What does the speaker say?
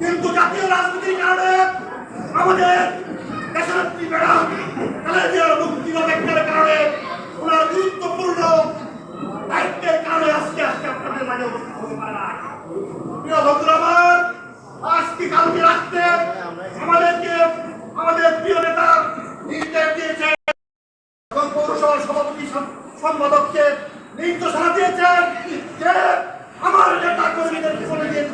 কিন্তু জাতীয় রাজনীতির কারণে আমাদের দেশনেত্রী ম্যাডাম খালেদিয়ার মুক্তি অপেক্ষার কারণে ওনার গুরুত্বপূর্ণ দায়িত্বের কারণে আজকে আজকে আপনাদের মাঝে উপস্থিত হতে পারে না। প্রিয় আজকে কালকে রাখতে আমাদেরকে আমাদের প্রিয় নেতা নির্দেশ দিয়েছে এবং পৌরসভার সভাপতি সম- সম্পাদককে নির্দেশনা দিয়েছেন যে আমার নেতা কর্মীদেরকে বলে দিয়ে